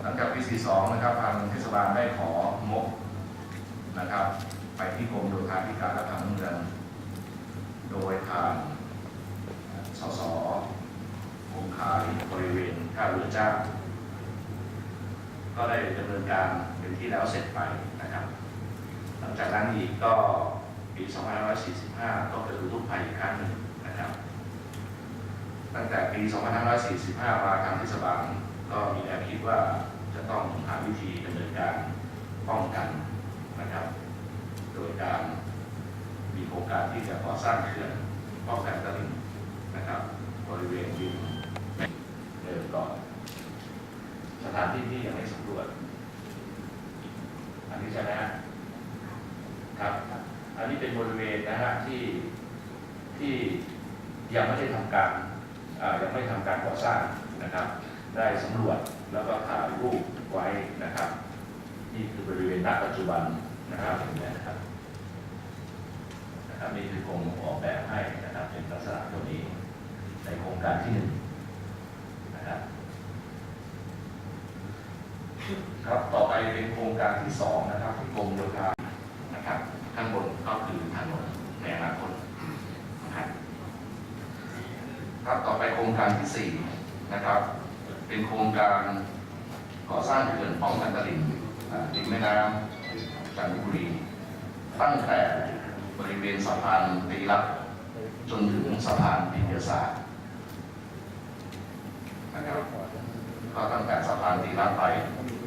หลังจากปี 42 นะครับทางเทศบาลได้ของบนะครับ ไปที่กรมโยธาธิการและผังเมือง โดยทางสสองค์ขายบริเวณท่าเรือเจ้า ก็ได้ดำเนินการเป็นที่แล้วเสร็จไปนะครับ หลังจากนั้นอีกก็ปี 2545 ก็เกิดอุทกภัยอีกครั้งหนึ่งนะครับ ตั้งแต่ปี 2545 มาทางเทศบาล ก็มีแนวคิดว่าจะต้องหาวิธีดำเนินการป้องกันนะครับ โดยการมีโครงการที่จะก่อสร้างเขื่อนป้องกันตลิ่งนะครับ บริเวณริมเดิมก่อนสถานที่ที่ยังไม่สำรวจ อันนี้ใช่ไหมครับ อันนี้เป็นบริเวณนะฮะที่ที่ยังไม่ได้ทำการยังไม่ทำการก่อสร้างนะครับ ได้สำรวจแล้วก็ถ่ายรูปไว้นะครับนี่คือบริเวณณปัจจุบันนะครับเห็นไหมนะครับนะครับนี่คือโครงออกแบบให้นะครับเป็นลักษณะตัวนี้ในโครงการที่หนึ่งนะครับครับต่อไปเป็นโครงการที่สองนะครับที่กรมโยธานะครับข้างบนก็คือถนนในอนาคตนะครับครับต่อไปโครงการที่สี่นะครับ เป็นโครงการก่อสร้างเขื่อนป้องกันตลิ่งอ่าริมแม่น้ำจันทบุรี ตั้งแต่บริเวณสะพานตีรับจนถึงสะพานปิยศาสตร์นะครับก็ตั้งแต่สะพานตีรับไป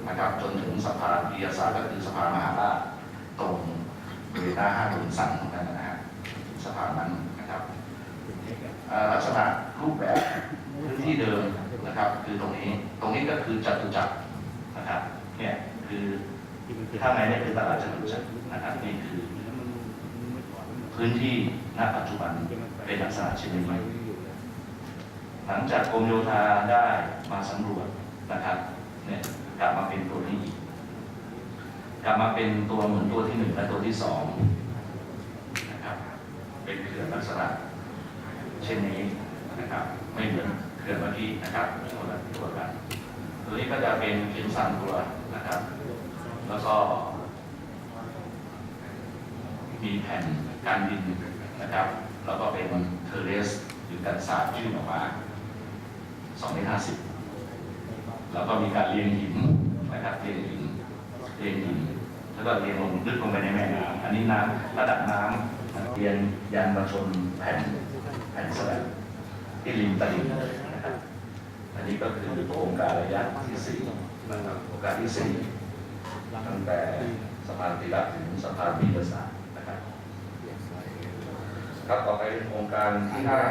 นะครับจนถึงสะพานปิยศาสตร์ก็คือสะพานมหาราชตรงบริเวณหน้าห้างโรบินสันเหมือนกันนะฮะสะพานนั้นนะครับลักษณะรูปแบบพื้นที่เดิม นะครับ คือตรงนี้ตรงนี้ก็คือจตุจักรนะครับเนี่ยคือข้างในนี่คือตลาดจตุจักรนะครับนี่คือพื้นที่ณปัจจุบันเป็นลักษณะเช่นนี้หลังจากกรมโยธาได้มาสำรวจนะครับเนี่ยกลับมาเป็นตัวนี้อีกกลับมาเป็นตัวเหมือนตัวที่หนึ่งและตัวที่สองนะครับเป็นเขื่อนลักษณะเช่นนี้นะครับไม่เหมือน เขื่อนเมื่อกี้นะครับคนละตัวกันตัวนี้ก็จะเป็นเข็มสันตัวนะครับ แล้วก็ มีแผ่นการดินนะครับ แล้วก็เป็นเทเรสหรือกันศาสตร์ยื่นออกมา2เมตร50 แล้วก็มีการเรียงหินนะครับเรียงหินเรียงหินแล้วก็เรียงลงลึกลงไปในแม่น้ำอันนี้น้ำระดับน้ำเรียงยันมาชนแผ่นแผ่นสแลบที่ริมตลิ่งนะครับ อันนี้ก็คือโครงการระยะที่สี่นะครับโครงการที่สี่ตั้งแต่สะพานติรัตถึงสะพานพิทยาศาสตร์นะครับครับต่อไปเป็นโครงการที่ห้า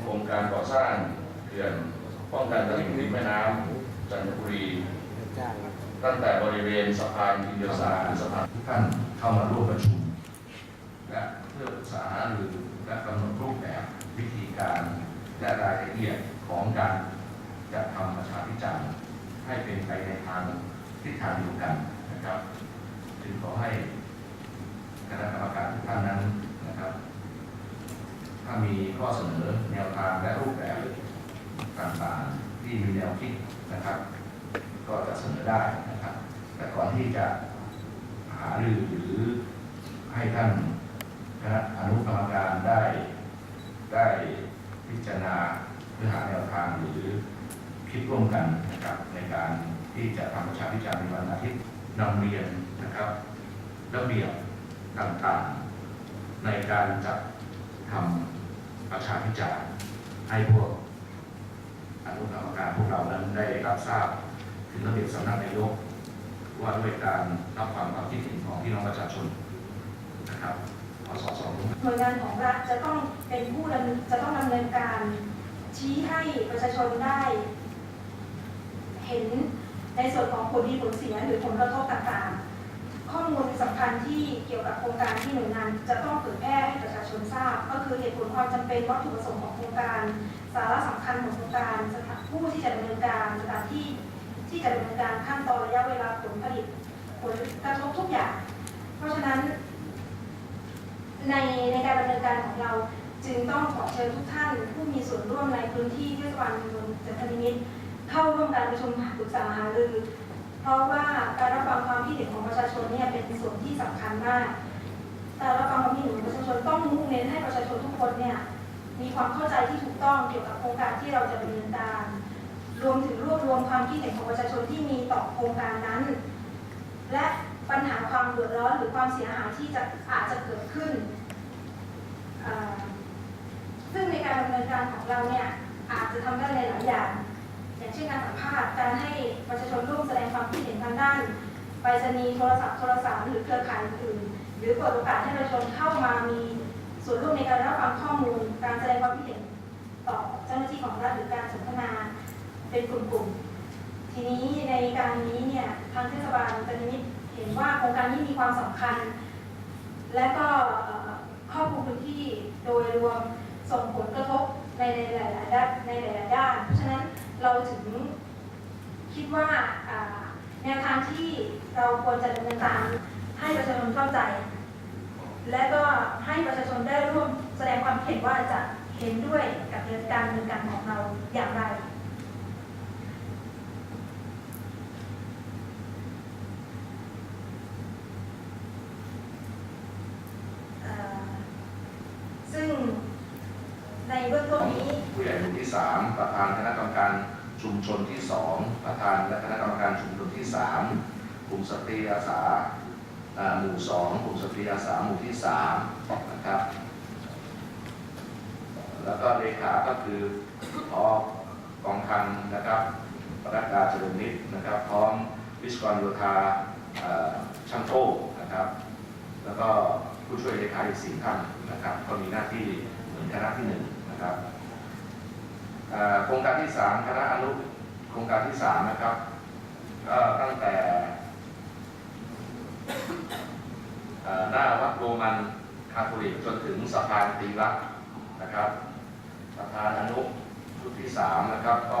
โครงการก่อสร้างเขื่อนป้องกันตลิ่งริมแม่น้ำจันทบุรีตั้งแต่บริเวณสะพานพิทยาศาสตร์สะพานทุกท่านเข้ามาร่วมประชุมและเพื่อปรึกษาหรือและกำหนดรูปแบบวิธีการและรายละเอียด ของการจัดทำประชาพิจารณ์ให้เป็นไปในทางทิศทางเดียวกันนะครับจึงขอให้คณะกรรมการทุกท่านนั้นนะครับ ถ้ามีข้อเสนอแนวทางและรูปแบบต่างๆที่มีแนวคิดนะครับ ก็จะเสนอได้นะครับ แต่ก่อนที่จะหารือหรือให้ท่านคณะอนุกรรมการได้ได้พิจารณา เพื่อหาแนวทางหรือคิดร่วมกันนะครับในการที่จะทำประชาพิจารณ์ในวันอาทิตย์นำเรียนนะครับระเบียบต่างๆ ในการจัดทำประชาพิจารณ์ให้พวกอนุกรรมการพวกเรานั้นได้รับทราบถึงระเบียบสำนักนายกว่าด้วยการรับฟังความคิดเห็นของพี่น้องประชาชนนะครับพศสองหน่วยงานของรัฐจะต้องเป็นผู้จะต้องดำเนินการ ชี้ให้ประชาชนได้ เห็นในส่วนของผลดีผลเสียหรือผลกระทบต่างๆ ข้อมูลสำคัญที่เกี่ยวกับโครงการที่หน่วยงานจะต้องเผยแพร่ให้ประชาชนทราบ ก็คือเหตุผลความจำเป็นวัตถุประสงค์ของโครงการ สาระสำคัญของโครงการสถานผู้ที่จะดำเนินการสถานที่ที่จะดำเนินการขั้นตอนระยะเวลาผลผลิตผลกระทบทุกอย่าง เพราะฉะนั้น ในในการดำเนินการของเราจึงต้องขอเชิญทุกท่านผู้มี ร่วมในพื้นที่เทศบาลตำบลจันทนิมิตรเข้าร่วมการประชุมปรึกษาหารือเพราะว่าการรับฟังความคิดเห็นของประชาชนเนี่ยเป็นส่วนที่สำคัญมากการรับฟังความคิดเห็นของประชาชนต้องมุ่งเน้นให้ประชาชนทุกคนเนี่ยมีความเข้าใจที่ถูกต้องเกี่ยวกับโครงการที่เราจะดำเนินการ รวมถึงรวบรวมความคิดเห็นของประชาชนที่มีต่อโครงการนั้น และปัญหาความเดือดร้อนหรือความเสียหายที่จะอาจจะเกิดขึ้นอ่อ ซึ่งในการดำเนินการของเราเนี่ยอาจจะทำได้ในหลายอย่าง อย่างเช่นการสัมภาษณ์การให้ประชาชนร่วมแสดงความคิดเห็นทางด้านไปรษณีย์โทรศัพท์โทรศัพท์หรือเครือข่ายอื่น หรือเปิดโอกาสให้ประชาชนเข้ามามีส่วนร่วมในการรับฟังข้อมูล การแสดงความคิดเห็นต่อเจ้าหน้าที่ของรัฐหรือการสนทนาเป็นกลุ่มๆ ทีนี้ในการนี้เนี่ยทางเทศบาลตอนนี้เห็นว่าโครงการนี้มีความสำคัญ และก็เอ่อครอบคลุมพื้นที่โดยรวม ส่งผลกระทบในในหลายๆด้านในหลายๆด้าน เพราะฉะนั้นเราถึงคิดว่าอ่าแนวทางที่เราควรจะดำเนินการให้ประชาชนเข้าใจ และก็ให้ประชาชนได้ร่วมแสดงความเห็นว่าจะเห็นด้วยกับการดำเนินการของเราอย่างไร เอ่อซึ่ง ในเบื้องผู้ใหญ่หมู่ที่สามประธานคณะกรรมการชุมชนที่สองประธานและคณะกรรมการชุมชนที่สามกลุ่มสตรีอาสาหมู่สองกลุ่มสตรีอาสาหมู่ที่สามนะครับ แล้วก็เลขา ก็คือพอกองคันนะครับประดักาเจริญนิตนะครับ พร้อมวิศวกรโยธาช่างโต้นะครับ แล้วก็ผู้ช่วยเลขาอีกสี่ท่านนะครับ ก็มีหน้าที่เหมือนคณะที่หนึ่ง นะครับโครงการที่สามคณะอนุโครงการที่สามนะครับก็ตั้งแต่หน้าวัดโรมันคาทอลิกจนถึงสะพานตีรักนะครับประธานอนุชุดที่สามนะครับก็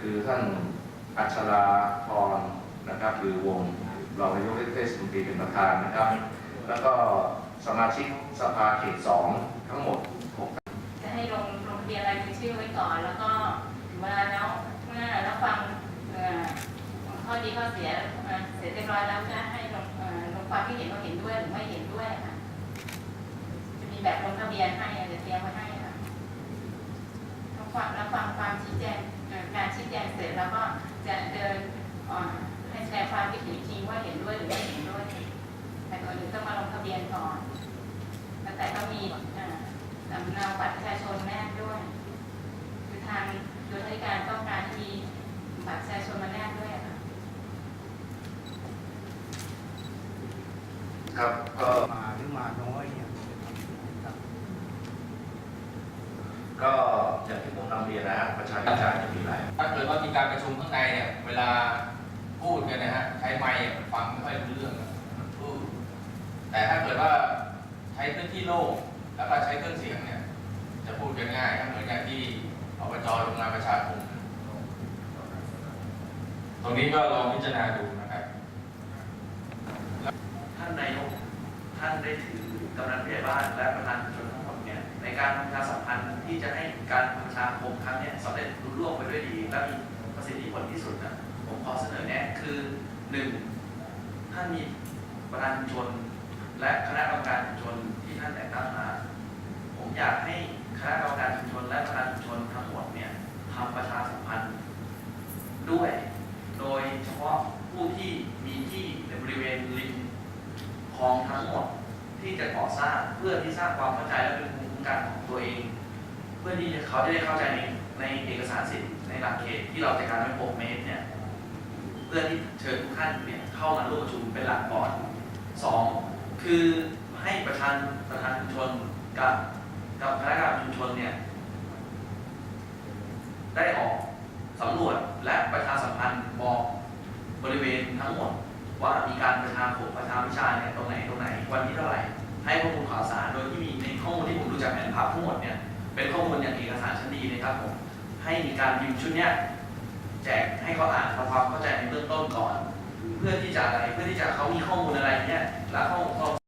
คือท่านอัชราพรนะครับหรือวงเรองนายกเทศมนตรีเป็นประธานนะครับ แล้วก็สมาชิกสภาเขตสองทั้งหมด แจงเสร็จแล้วก็จะเดินเอ่อให้แสดงความคิดเห็นอีกทีว่าเห็นด้วยหรือไม่เห็นด้วย แต่ก่อนอื่นต้องมาลงทะเบียนก่อนแล้วแต่ก็มีเอ่อสำเนาบัตรประชาชนแนบด้วย คือทางโดยราชการต้องการที่บัตรประชาชนมาแนบด้วยอะค่ะครับก็มาหรือมาน้อยเนี่ยครับก็อย่างที่ผมนำ เรียนนะฮะประชาธิปไตยจะมีหลายถ้าเกิดว่ามีการประชุมข้างในเนี่ยเวลาพูดกันนะฮะใช้ไมค์อะฟังไม่ค่อยรู้เรื่องอะพูดแต่ถ้าเกิดว่าใช้พื้นที่โล่งแล้วก็ใช้เครื่องเสียงเนี่ย จะพูดกันง่ายครับเหมือนอย่างที่อบจโรงงานประชาคมตรงนี้ก็ลองพิจารณาดูนะครับท่านนายกท่านได้ถือกำนันผู้ใหญ่บ้านและประธาน การประชาสัมพันธ์ที่จะให้การประชาคมครั้งนี้สำเร็จรุ่ร่วงไปด้วยดี และมีประสิทธิผลที่สุดนะผมขอเสนอแนะคือหนึ่งท่านมีประธานชุมชนและคณะกรรมการชุมชนที่ท่านแต่งตั้งมาผมอยากให้คณะกรรมการชุมชนและประธานชุมชนทั้งหมดเนี่ยทำประชาสัมพันธ์ด้วย โดยเฉพาะผู้ที่มีที่ในบริเวณริมคลองทั้งหมดที่จะก่อสร้างเพื่อที่สร้างความเข้าใจและเป็นภูมิคุ้มกันของ ตัวเอง เพื่อที่เขาจะได้เข้าใจในในเอกสารสิทธิ์ในหลักเขตที่เราจัดการไว้6เมตรเนี่ยเพื่อที่เชิญทุกท่านเนี่ยเข้ามาร่วมประชุมเป็นหลักก่อนสองคือให้ประธานประธานชุมชนกับกับคณะกรรมการชุมชนเนี่ยได้ออกสำรวจและประชาสัมพันธ์บอกบริเวณทั้งหมดว่ามีการประชาคมประชาวิชาเนี่ยตรงไหนตรงไหนวันที่เท่าไหร่ให้ข้อมูลข่าวสารโดยที่มี จากแผนภาพทั้งหมดเนี่ยเป็นข้อมูลอย่างเอกสารชั้นดีนะครับผมให้มีการพิมพ์ชุดเนี้ยแจกให้เขาอ่านทำความเข้าใจในเบื้องต้นก่อน เพื่อที่จะอะไรเพื่อที่จะเขามีข้อมูลอะไรเนี่ยแล้วข้อมูล